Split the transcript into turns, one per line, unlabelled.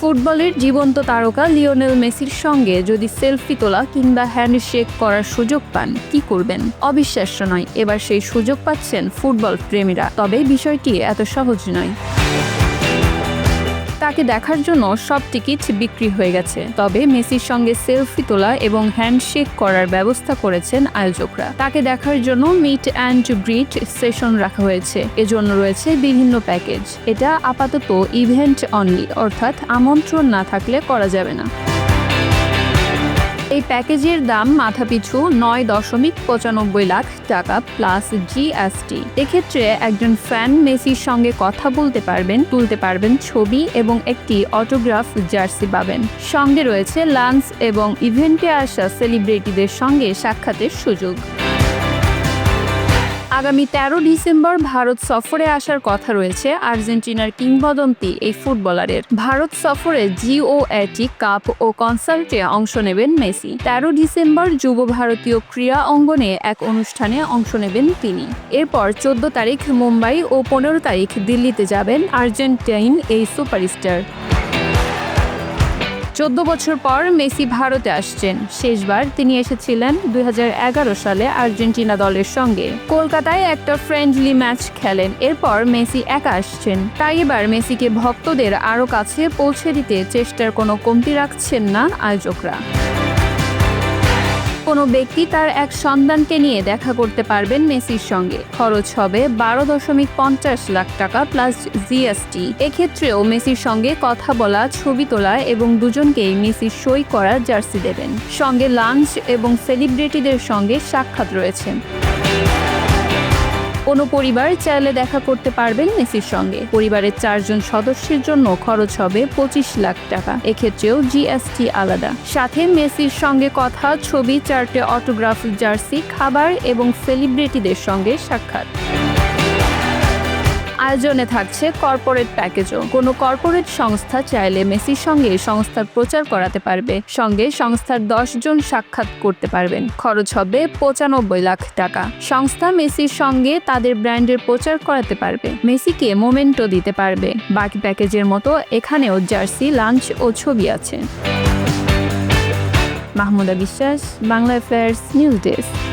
ফুটবলের জীবন্ত তারকা লিওনেল মেসির সঙ্গে যদি সেলফি তোলা কিংবা হ্যান্ডশেক করার সুযোগ পান, কি করবেন? অবিশ্বাস্য নয়, এবার সেই সুযোগ পাচ্ছেন ফুটবল প্রেমীরা। তবে বিষয়টি এত সহজ নয়। তাকে দেখার জন্য সব টিকিট বিক্রি হয়ে গেছে। তবে মেসির সঙ্গে সেলফি তোলা এবং হ্যান্ডশেক করার ব্যবস্থা করেছেন আয়োজকরা। তাকে দেখার জন্য মিট অ্যান্ড গ্রিট সেশন রাখা হয়েছে। এজন্য রয়েছে বিভিন্ন প্যাকেজ। এটা আপাতত ইভেন্ট অনলি, অর্থাৎ আমন্ত্রণ না থাকলে করা যাবে না। এই প্যাকেজের দাম মাথাপিছু নয় দশমিক পঁচানব্বই লাখ টাকা প্লাস জিএসটি এক্ষেত্রে একজন ফ্যান মেসির সঙ্গে কথা বলতে পারবেন, তুলতে পারবেন ছবি এবং একটি অটোগ্রাফ জার্সি পাবেন। সঙ্গে রয়েছে লাঞ্চ এবং ইভেন্টে আসা সেলিব্রিটিদের সঙ্গে সাক্ষাতের সুযোগ। আগামী তেরো ডিসেম্বর ভারত সফরে আসার কথা রয়েছে আর্জেন্টিনার কিংবদন্তি এই ফুটবলারের। ভারত সফরে জিও এটি কাপ ও কনসার্টে অংশ নেবেন মেসি। তেরো ডিসেম্বর যুব ভারতীয় ক্রীড়া অঙ্গনে এক অনুষ্ঠানে অংশ নেবেন তিনি। এরপর চোদ্দ তারিখ মুম্বাই ও পনেরো তারিখ দিল্লিতে যাবেন আর্জেন্টাইন এই সুপারস্টার। চোদ্দ বছর পর মেসি ভারতে আসছেন। শেষবার তিনি এসেছিলেন দু হাজার এগারো সালে আর্জেন্টিনা দলের সঙ্গে। কলকাতায় একটা ফ্রেন্ডলি ম্যাচ খেলেন, এরপর মেসি একা আসছেন। তাই এবার মেসিকে ভক্তদের আরও কাছে পৌঁছে দিতে চেষ্টার কোনো কমতি রাখছেন না আয়োজকরা। কোনো ব্যক্তি তার এক সন্তানকে নিয়ে দেখা করতে পারবেন মেসির সঙ্গে। খরচ হবে বারো দশমিক পঞ্চাশ লাখ টাকা প্লাস জিএসটি এক্ষেত্রেও মেসির সঙ্গে কথা বলা, ছবি তোলা এবং দুজনকেই মেসির সই করার জার্সি দেবেন। সঙ্গে লাঞ্চ এবং সেলিব্রিটিদের সঙ্গে সাক্ষাৎ রয়েছে। কোনো পরিবার চাইলে দেখা করতে পারবেন মেসির সঙ্গে। পরিবারের চারজন সদস্যের জন্য খরচ হবে পঁচিশ লাখ টাকা। এক্ষেত্রেও জিএসটি আলাদা। সাথে মেসির সঙ্গে কথা, ছবি, চারটে অটোগ্রাফ, জার্সি, খাবার এবং সেলিব্রিটিদের সঙ্গে সাক্ষাৎ। আয়োজনে থাকছে কর্পোরেট প্যাকেজও কোনো কর্পোরেট সংস্থা চাইলে মেসির সঙ্গে সংস্থার প্রচার করাতে পারবে। সঙ্গে সংস্থার দশ জন সাক্ষাৎ করতে পারবেন। খরচ হবে পঁচানব্বই লাখ টাকা। সংস্থা মেসির সঙ্গে তাদের ব্র্যান্ডের প্রচার করাতে পারবে। মেসিকে মোমেন্টো দিতে পারবে। বাকি প্যাকেজের মতো এখানেও জার্সি, লাঞ্চ ও ছবি আছে। মাহমুদা বিশ্বাস, বাংলা অ্যাফেয়ার্স নিউজ ডেস্ক